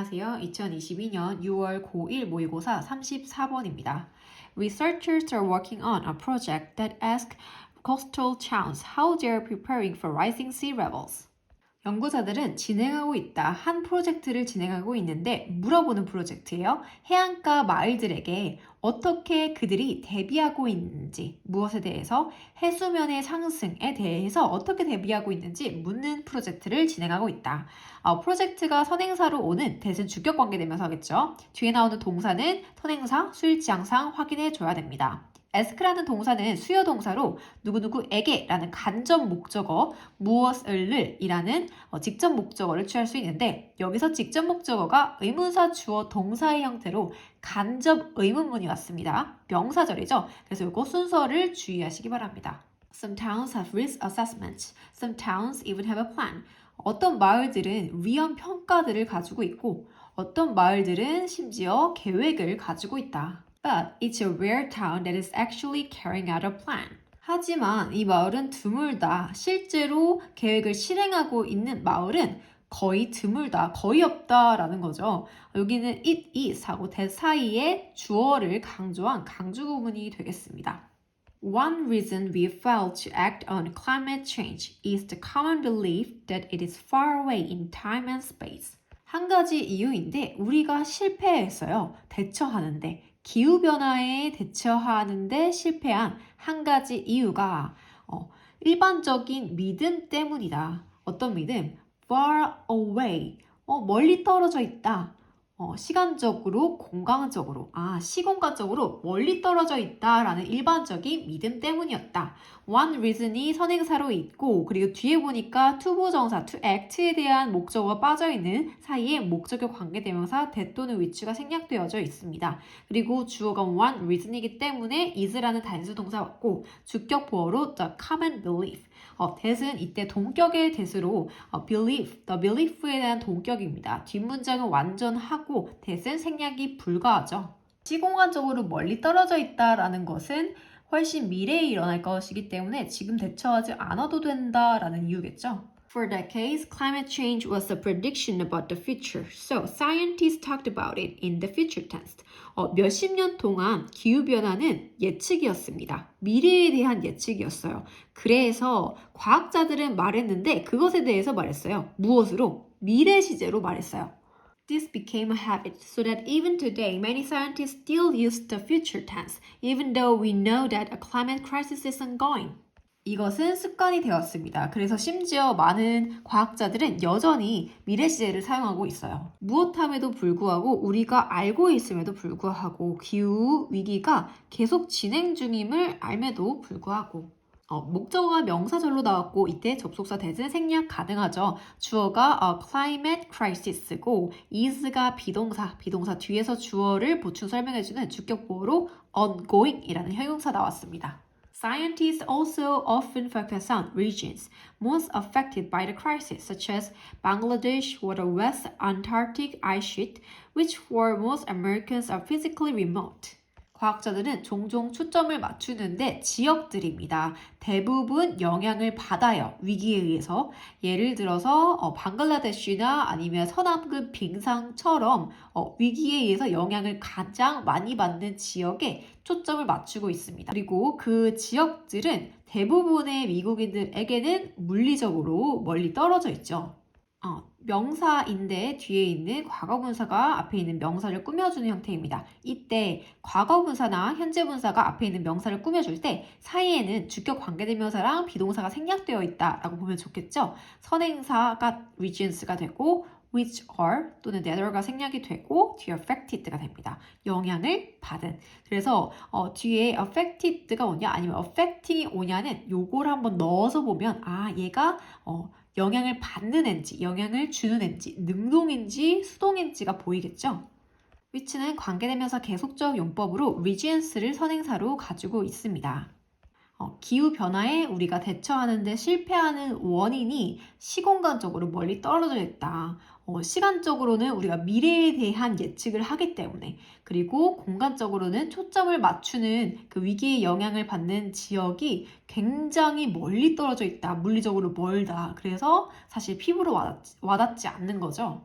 안녕하세요. 2022년 6월 고1 모의고사 34번입니다. Researchers are working on a project that asks coastal towns how they are preparing for rising sea levels. 연구자들은 진행하고 있다. 한 프로젝트를 진행하고 있는데 물어보는 프로젝트예요. 해안가 마을들에게 어떻게 그들이 대비하고 있는지, 무엇에 대해서 해수면의 상승에 대해서 어떻게 대비하고 있는지 묻는 프로젝트를 진행하고 있다. 어, 프로젝트가 선행사로 오는 대신 주격 관계되면서 하겠죠. 뒤에 나오는 동사는 선행사, 수일지향상 확인해 줘야 됩니다. Ask라는 동사는 수요 동사로 누구누구에게 라는 간접 목적어 무엇을 이라는 어, 직접 목적어를 취할 수 있는데 여기서 직접 목적어가 의문사 주어 동사의 형태로 간접 의문문이 왔습니다. 명사절이죠. 그래서 이거 순서를 주의하시기 바랍니다. Some towns have risk assessments. Some towns even have a plan. 어떤 마을들은 위험 평가들을 가지고 있고 어떤 마을들은 심지어 계획을 가지고 있다. But it's a rare town that is actually carrying out a plan. 하지만 이 마을은 드물다. 실제로 계획을 실행하고 있는 마을은 거의 드물다, 거의 없다라는 거죠. 여기는 it is 하고 대사이에 주어를 강조한 강조 구문이 되겠습니다. One reason we fail to act on climate change is the common belief that it is far away in time and space. 한 가지 이유인데 우리가 실패했어요. 대처하는데 기후변화에 대처하는데 실패한 한 가지 이유가 어, 일반적인 믿음 때문이다. 어떤 믿음? far away. 어, 멀리 떨어져 있다. 어, 시간적으로, 공간적으로, 아, 시공간적으로 멀리 떨어져 있다라는 일반적인 믿음 때문이었다. one reason이 선행사로 있고, 그리고 뒤에 보니까 투부정사, to act에 대한 목적어가 빠져있는 사이에 목적격 관계대명사 대 또는 위치가 생략되어져 있습니다. 그리고 주어가 one reason이기 때문에 is라는 단수 동사 왔고, 주격 보어로 the common belief. 어, that은 이때 동격의 that으로 어, belief, the belief에 대한 동격입니다. 뒷문장은 완전하고 that은 생략이 불가하죠. 시공간적으로 멀리 떨어져 있다라는 것은 훨씬 미래에 일어날 것이기 때문에 지금 대처하지 않아도 된다라는 이유겠죠. For decades, climate change was a prediction about the future, so scientists talked about it in the future tense. 어, 몇십 년 동안 기후변화는 예측이었습니다. 미래에 대한 예측이었어요. 그래서 과학자들은 말했는데 그것에 대해서 말했어요. 무엇으로? 미래 시제로 말했어요. This became a habit so that even today many scientists still use the future tense, even though we know that a climate crisis is ongoing. 이것은 습관이 되었습니다. 그래서 심지어 많은 과학자들은 여전히 미래 시제를 사용하고 있어요. 무엇함에도 불구하고 우리가 알고 있음에도 불구하고 기후 위기가 계속 진행 중임을 알매도 불구하고 어, 목적어가 명사절로 나왔고 이때 접속사 대신 생략 가능하죠. 주어가 어, climate crisis고 is가 비동사, 비동사 뒤에서 주어를 보충 설명해주는 주격보호로 ongoing이라는 형용사 나왔습니다. Scientists also often focus on regions most affected by the crisis, such as Bangladesh or the West Antarctic ice sheet, which for most Americans are physically remote. 과학자들은 종종 초점을 맞추는데 지역들입니다. 대부분 영향을 받아요. 위기에 의해서. 예를 들어서 어, 방글라데시나 아니면 서남극 빙상처럼 어, 위기에 의해서 영향을 가장 많이 받는 지역에 초점을 맞추고 있습니다. 그리고 그 지역들은 대부분의 미국인들에게는 물리적으로 멀리 떨어져 있죠. 어, 명사인데 뒤에 있는 과거분사가 앞에 있는 명사를 꾸며주는 형태입니다. 이때 과거분사나 현재분사가 앞에 있는 명사를 꾸며줄 때 사이에는 주격 관계대명사랑 비동사가 생략되어 있다라고 보면 좋겠죠. 선행사가 regions가 되고 which are 또는 nether가 생략이 되고 뒤에 affected가 됩니다. 영향을 받은. 그래서 어, 뒤에 affected가 오냐 아니면 affecting이 오냐는 요걸 한번 넣어서 보면 아 얘가 어, 영향을 받는 앤지, 영향을 주는 앤지, 능동인지 수동인지가 보이겠죠? 위치는 관계대명사 계속적 용법으로 regents를 선행사로 가지고 있습니다. 어, 기후 변화에 우리가 대처하는데 실패하는 원인이 시공간적으로 멀리 떨어져 있다. 어, 시간적으로는 우리가 미래에 대한 예측을 하기 때문에 그리고 공간적으로는 초점을 맞추는 그 위기의 영향을 받는 지역이 굉장히 멀리 떨어져 있다. 물리적으로 멀다. 그래서 사실 피부로 와닿지, 와닿지 않는 거죠.